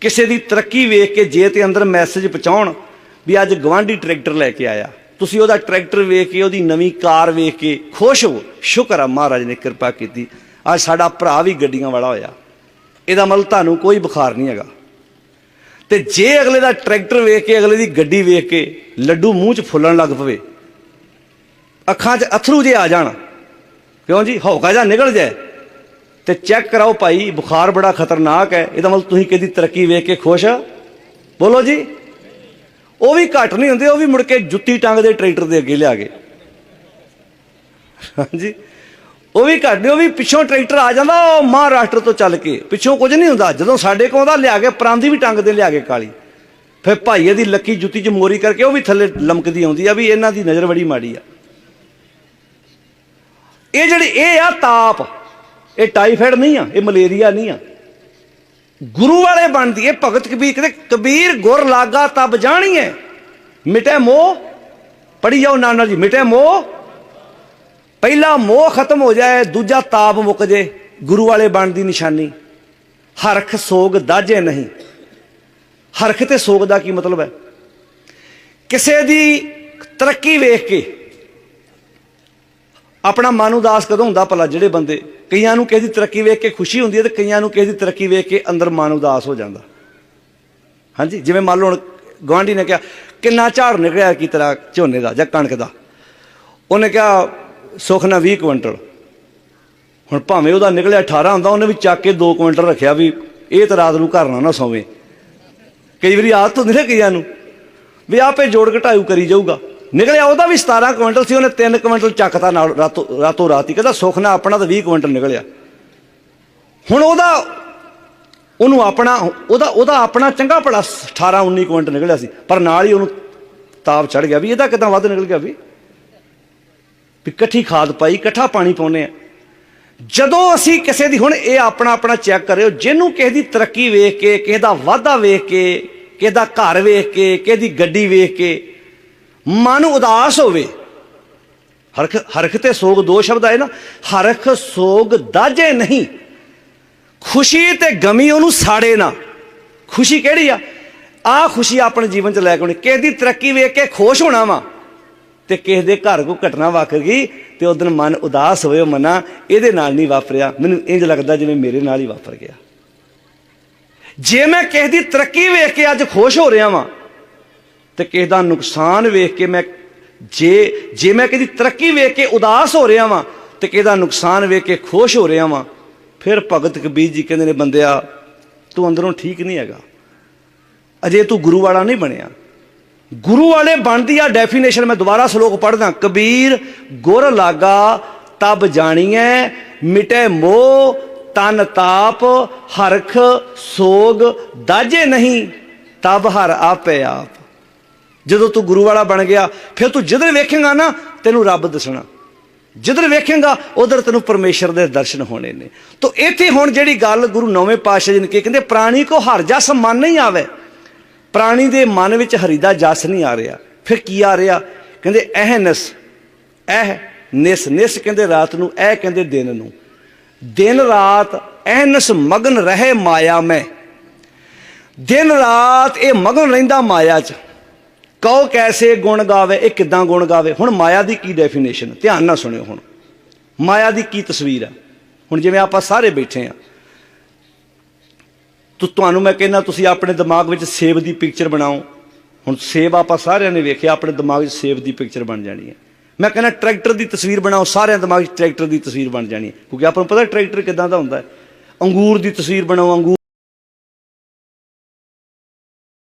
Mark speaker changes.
Speaker 1: ਕਿਸੇ ਦੀ ਤਰੱਕੀ ਵੇਖ ਕੇ ਜੇ ਤੇ ਅੰਦਰ ਮੈਸੇਜ ਪਹੁੰਚਾਉਣ ਵੀ ਅੱਜ ਗਵਾਂਢੀ ਟਰੈਕਟਰ ਲੈ ਕੇ ਆਇਆ। ਤੁਸੀਂ ਉਹਦਾ ਟਰੈਕਟਰ ਵੇਖ ਕੇ, ਉਹਦੀ ਨਵੀਂ ਕਾਰ ਵੇਖ ਕੇ ਖੁਸ਼ ਹੋ? ਸ਼ੁਕਰ ਆ ਮਹਾਰਾਜ ਨੇ ਕਿਰਪਾ ਕੀਤੀ। ਅੱਜ ਸਾਡਾ ਭਰਾ ਵੀ ਗੱਡੀਆਂ ਵਾਲਾ ਹੋਇਆ। ਇਹਦਾ ਮਤਲਬ ਤੁਹਾਨੂੰ ਕੋਈ ਬੁਖਾਰ ਨਹੀਂ ਹੈਗਾ। ਤੇ ਜੇ ਅਗਲੇ ਦਾ ਟਰੈਕਟਰ ਵੇਖ ਕੇ, ਅਗਲੇ ਦੀ ਗੱਡੀ ਵੇਖ ਕੇ ਲੱਡੂ ਮੂੰਹ 'ਚ ਫੁੱਲਣ ਲੱਗ ਪਵੇ, ਅੱਖਾਂ 'ਚ ਅਥਰੂ ਜੇ ਆ ਜਾਣ, ਕਿਉਂ ਜੀ? ਹੌਕਾ ਜਾ ਨਿਕਲ ਜਾਏ। ਤੇ ਚੈੱਕ ਕਰਾਓ ਭਾਈ, ਬੁਖਾਰ ਬੜਾ ਖਤਰਨਾਕ ਹੈ। ਇਹਦਾ ਮਤਲਬ ਤੁਸੀਂ ਕਿਹਦੀ ਤਰੱਕੀ ਵੇਖ ਕੇ ਖੁਸ਼ ਆ? ਬੋਲੋ ਜੀ। ਉਹ ਵੀ ਘੱਟ ਨਹੀਂ ਹੁੰਦੇ, ਉਹ ਵੀ ਮੁੜ ਕੇ ਜੁੱਤੀ ਟੰਗ ਦੇ ਟਰੈਕਟਰ ਦੇ ਅੱਗੇ ਲਿਆ ਗਏ ਹਾਂਜੀ। ਉਹ ਵੀ ਘੱਟ ਨਹੀਂ, ਉਹ ਵੀ ਪਿੱਛੋਂ ਟਰੈਕਟਰ ਆ ਜਾਂਦਾ, ਉਹ ਮਹਾਰਾਸ਼ਟਰ ਤੋਂ ਚੱਲ ਕੇ। ਪਿੱਛੋਂ ਕੁਝ ਨਹੀਂ ਹੁੰਦਾ, ਜਦੋਂ ਸਾਡੇ ਕੋਲ ਆਉਂਦਾ, ਲਿਆ ਕੇ, ਪਰਾਂਦੀ ਵੀ ਟੰਗ ਦੇ ਲਿਆ ਕੇ ਕਾਲੀ। ਫਿਰ ਭਾਈਏ ਦੀ ਲੱਕੀ ਜੁੱਤੀ 'ਚ ਮੋਰੀ ਕਰਕੇ ਉਹ ਵੀ ਥੱਲੇ ਲਮਕਦੀ ਆਉਂਦੀ ਆ ਵੀ ਇਹਨਾਂ ਦੀ ਨਜ਼ਰ ਬੜੀ ਮਾੜੀ ਆ। ਇਹ ਜਿਹੜੀ, ਇਹ ਆ ਤਾਪ। ਇਹ ਟਾਈਫਾਇਡ ਨਹੀਂ ਆ, ਇਹ ਮਲੇਰੀਆ ਨਹੀਂ ਆ। ਗੁਰੂ ਵਾਲੇ ਬਣਦੀ ਇਹ ਭਗਤ ਕਬੀਰ, ਕਹਿੰਦੇ ਕਬੀਰ ਗੁਰ ਲਾਗਾ ਤਬ ਜਾਣੀ ਜਾਣੀਏ ਮਿਟੇ ਮੋਹ ਪੜੀ ਜਾਓ ਨਾਲ ਜੀ, ਮਿਟੇ ਮੋਹ। ਪਹਿਲਾ ਮੋਹ ਖਤਮ ਹੋ ਜਾਏ, ਦੂਜਾ ਤਾਪ ਮੁੱਕ ਜੇ, ਗੁਰੂ ਵਾਲੇ ਬਣਨ ਦੀ ਨਿਸ਼ਾਨੀ ਹਰਖ ਸੋਗ ਦਾਜੇ ਨਹੀਂ। ਹਰਖ ਤੇ ਸੋਗ ਦਾ ਕੀ ਮਤਲਬ ਹੈ? ਕਿਸੇ ਦੀ ਤਰੱਕੀ ਵੇਖ ਕੇ ਆਪਣਾ ਮਨ ਉਦਾਸ ਕਦੋਂ ਹੁੰਦਾ ਭਲਾ ਜਿਹੜੇ ਬੰਦੇ ਕਈਆਂ ਨੂੰ ਕਿਸੇ ਦੀ ਤਰੱਕੀ ਵੇਖ ਕੇ ਖੁਸ਼ੀ ਹੁੰਦੀ ਹੈ ਤੇ ਕਈਆਂ ਨੂੰ ਕਿਸੇ ਦੀ ਤਰੱਕੀ ਵੇਖ ਕੇ ਅੰਦਰ ਮਨ ਉਦਾਸ ਹੋ ਜਾਂਦਾ। ਹਾਂਜੀ, ਜਿਵੇਂ ਮੰਨ ਲਓ ਹੁਣ ਗਵਾਂਢੀ ਨੇ ਕਿਹਾ, ਕਿੰਨਾ ਝਾੜ ਨਿਕਲਿਆ ਕੀ ਤਰ੍ਹਾਂ ਝੋਨੇ ਦਾ ਜਾਂ ਕਣਕ ਦਾ? ਉਹਨੇ ਕਿਹਾ, ਸੁੱਖ ਨਾ 20 ਕੁਇੰਟਲ। ਹੁਣ ਭਾਵੇਂ ਉਹਦਾ ਨਿਕਲਿਆ 18 ਹੁੰਦਾ, ਉਹਨੇ ਵੀ ਚੱਕ ਕੇ 2 ਕੁਇੰਟਲ ਰੱਖਿਆ ਵੀ ਇਹ ਤਾਂ ਰਾਤ ਨੂੰ ਘਰ ਨਾ ਨਾ ਸੌਵੇਂ। ਕਈ ਵਾਰੀ ਆਦਤ ਹੁੰਦੀ ਨਾ ਕਈਆਂ ਨੂੰ, ਵੀ ਆਪੇ ਜੋੜ ਘਟਾਊ ਕਰੀ ਜਾਊਗਾ। ਨਿਕਲਿਆ ਉਹਦਾ ਵੀ 17 ਕੁਇੰਟਲ ਸੀ, ਉਹਨੇ 3 ਕੁਇੰਟਲ ਚੱਕਤਾ ਨਾਲ ਰਾਤੋਂ ਰਾਤੋਂ ਰਾਤ ਹੀ। ਕਹਿੰਦਾ ਸੁੱਖ ਨਾਲ ਆਪਣਾ ਤਾਂ 20 ਕੁਇੰਟਲ ਨਿਕਲਿਆ। ਹੁਣ ਉਹਦਾ ਉਹਨੂੰ ਆਪਣਾ ਉਹਦਾ ਉਹਦਾ ਆਪਣਾ ਚੰਗਾ ਭਲਾ 18 19 ਕੁਇੰਟਲ ਨਿਕਲਿਆ ਸੀ, ਪਰ ਨਾਲ ਹੀ ਉਹਨੂੰ ਤਾਪ ਚੜ ਗਿਆ ਵੀ ਇਹਦਾ ਕਿਦਾਂ ਵੱਧ ਨਿਕਲ ਗਿਆ ਵੀ? ਵੀ ਇਕੱਠੀ ਖਾਦ ਪਾਈ, ਇਕੱਠਾ ਪਾਣੀ ਪਾਉਨੇ ਆ। ਜਦੋਂ ਅਸੀਂ ਕਿਸੇ ਦੀ ਹੁਣ ਇਹ ਆਪਣਾ ਆਪਣਾ ਚੈੱਕ ਕਰਿਓ, ਜਿਹਨੂੰ ਕਿਸੇ ਦੀ ਤਰੱਕੀ ਵੇਖ ਕੇ, ਕਿਸੇ ਦਾ ਵਾਧਾ ਵੇਖ ਕੇ, ਕਿਸੇ ਦਾ ਘਰ ਵੇਖ ਕੇ, ਕਿਸੇ ਦੀ ਗੱਡੀ ਵੇਖ ਕੇ ਮਨ ਉਦਾਸ ਹੋਵੇ। ਹਰਖ ਹਰਖ ਤੇ ਸੋਗ ਦੋ ਸ਼ਬਦ ਆਏ ਨਾ। ਹਰਖ ਸੋਗ ਦਾਜੇ ਨਹੀਂ। ਖੁਸ਼ੀ ਤੇ ਗਮੀ ਉਹਨੂੰ ਸਾੜੇ ਨਾ। ਖੁਸ਼ੀ ਕਿਹੜੀ ਆ? ਆ ਖੁਸ਼ੀ ਆਪਣੇ ਜੀਵਨ ਚ ਲੈ ਕੇ ਆਉਣੀ। ਕਿਸੇ ਦੀ ਤਰੱਕੀ ਵੇਖ ਕੇ ਖੁਸ਼ ਹੋਣਾ ਵਾ ਤੇ ਕਿਸੇ ਦੇ ਘਰ ਕੋ ਘਟਨਾ ਵਾਪਰ ਗਈ ਤੇ ਉਦੋਂ ਮਨ ਉਦਾਸ ਹੋਏ ਮਨਾ, ਇਹਦੇ ਨਾਲ ਨਹੀਂ ਵਾਪਰਿਆ। ਮੈਨੂੰ ਇੰਜ ਲੱਗਦਾ ਜਿਵੇਂ ਮੇਰੇ ਨਾਲ ਹੀ ਵਾਪਰ ਗਿਆ। ਜੇ ਮੈਂ ਕਿਸੇ ਦੀ ਤਰੱਕੀ ਵੇਖ ਕੇ ਅੱਜ ਖੁਸ਼ ਹੋ ਰਿਹਾ ਵਾਂ ਤੇ ਕਿਸੇ ਦਾ ਨੁਕਸਾਨ ਵੇਖ ਕੇ ਮੈਂ ਜੇ ਜੇ ਮੈਂ ਕਿਹਦੀ ਤਰੱਕੀ ਵੇਖ ਕੇ ਉਦਾਸ ਹੋ ਰਿਹਾ ਵਾਂ ਤੇ ਕਿਸੇ ਦਾ ਨੁਕਸਾਨ ਵੇਖ ਕੇ ਖੁਸ਼ ਹੋ ਰਿਹਾ ਵਾਂ, ਫਿਰ ਭਗਤ ਕਬੀਰ ਜੀ ਕਹਿੰਦੇ ਨੇ, ਬੰਦਿਆ, ਤੂੰ ਅੰਦਰੋਂ ਠੀਕ ਨਹੀਂ ਹੈਗਾ। ਅਜੇ ਤੂੰ ਗੁਰੂ ਵਾਲਾ ਨਹੀਂ ਬਣਿਆ। ਗੁਰੂ ਵਾਲੇ ਬਣਦੀ ਆ ਡੈਫੀਨੇਸ਼ਨ ਮੈਂ ਦੁਬਾਰਾ ਸ਼ਲੋਕ ਪੜ੍ਹਦਾ। ਕਬੀਰ, ਗੁਰ ਲਾਗਾ, ਤਬ ਜਾਣੀਐ, ਮਿਟੇ ਮੋਹ, ਤਨ ਤਾਪ, ਹਰਖ ਸੋਗ, ਦਾਜੇ ਨਹੀਂ, ਤਬ ਹਰ ਆਪੇ ਆਪ। ਜਦੋਂ ਤੂੰ ਗੁਰੂ ਵਾਲਾ ਬਣ ਗਿਆ, ਫਿਰ ਤੂੰ ਜਿੱਧਰ ਵੇਖੇਗਾ ਨਾ, ਤੈਨੂੰ ਰੱਬ ਦਿਸਣਾ। ਜਿੱਧਰ ਵੇਖੇਗਾ, ਉਧਰ ਤੈਨੂੰ ਪਰਮੇਸ਼ਰ ਦੇ ਦਰਸ਼ਨ ਹੋਣੇ ਨੇ। ਤੋ ਇੱਥੇ ਹੁਣ ਜਿਹੜੀ ਗੱਲ ਗੁਰੂ ਨੌਵੇਂ ਪਾਤਸ਼ਾਹ ਜੀ ਨੇ ਕੀ ਕਹਿੰਦੇ, ਪ੍ਰਾਣੀ ਕੋ ਹਰ ਜਸ ਮਨ ਨਹੀਂ ਆਵੇ। ਪ੍ਰਾਣੀ ਦੇ ਮਨ ਵਿੱਚ ਹਰੀ ਦਾ ਜਸ ਨਹੀਂ ਆ ਰਿਹਾ। ਫਿਰ ਕੀ ਆ ਰਿਹਾ? ਕਹਿੰਦੇ, ਇਹ ਨਸ, ਇਹ ਨਿਸ ਨਿਸ ਕਹਿੰਦੇ ਰਾਤ ਨੂੰ, ਇਹ ਕਹਿੰਦੇ ਦਿਨ ਨੂੰ। ਦਿਨ ਰਾਤ ਐਨਸ ਮਗਨ ਰਹੇ ਮਾਇਆ ਮੈਂ। ਦਿਨ ਰਾਤ ਇਹ ਮਗਨ ਰਹਿੰਦਾ ਮਾਇਆ 'ਚ। ਕਹੋ ਕੈਸੇ ਗੁਣ ਗਾਵੇ, ਇਹ ਕਿਦਾਂ ਗੁਣ ਗਾਵੇ? ਹੁਣ ਮਾਇਆ ਦੀ ਕੀ ਡੈਫੀਨੇਸ਼ਨ ਧਿਆਨ ਨਾਲ ਸੁਣਿਓ ਹੁਣ। ਮਾਇਆ ਦੀ ਕੀ ਤਸਵੀਰ ਹੈ ਹੁਣ ਜਿਵੇਂ ਆਪਾਂ ਸਾਰੇ ਬੈਠੇ ਆ। ਤੋ, ਤੁਹਾਨੂੰ ਮੈਂ ਕਹਿੰਦਾ, ਤੁਸੀਂ ਆਪਣੇ ਦਿਮਾਗ ਵਿੱਚ ਸੇਬ ਦੀ ਪਿਕਚਰ ਬਣਾਓ। ਹੁਣ ਸੇਬ ਆਪਾਂ ਸਾਰਿਆਂ ਨੇ ਵੇਖਿਆ, ਆਪਣੇ ਦਿਮਾਗ ਵਿੱਚ ਸੇਬ ਦੀ ਪਿਕਚਰ ਬਣ ਜਾਣੀ ਹੈ। ਮੈਂ ਕਹਿੰਦਾ, ਟਰੈਕਟਰ ਦੀ ਤਸਵੀਰ ਬਣਾਓ, ਸਾਰਿਆਂ ਦਿਮਾਗ ਵਿੱਚ ਟਰੈਕਟਰ ਦੀ ਤਸਵੀਰ ਬਣ ਜਾਣੀ ਹੈ। ਕਿਉਂਕਿ ਆਪਾਂ ਨੂੰ ਪਤਾ, ਟਰੈਕਟਰ ਕਿਦਾਂ ਦਾ ਹੁੰਦਾ ਹੈ। ਅੰਗੂਰ ਦੀ ਤਸਵੀਰ ਬਣਾਓ ਅੰਗੂਰ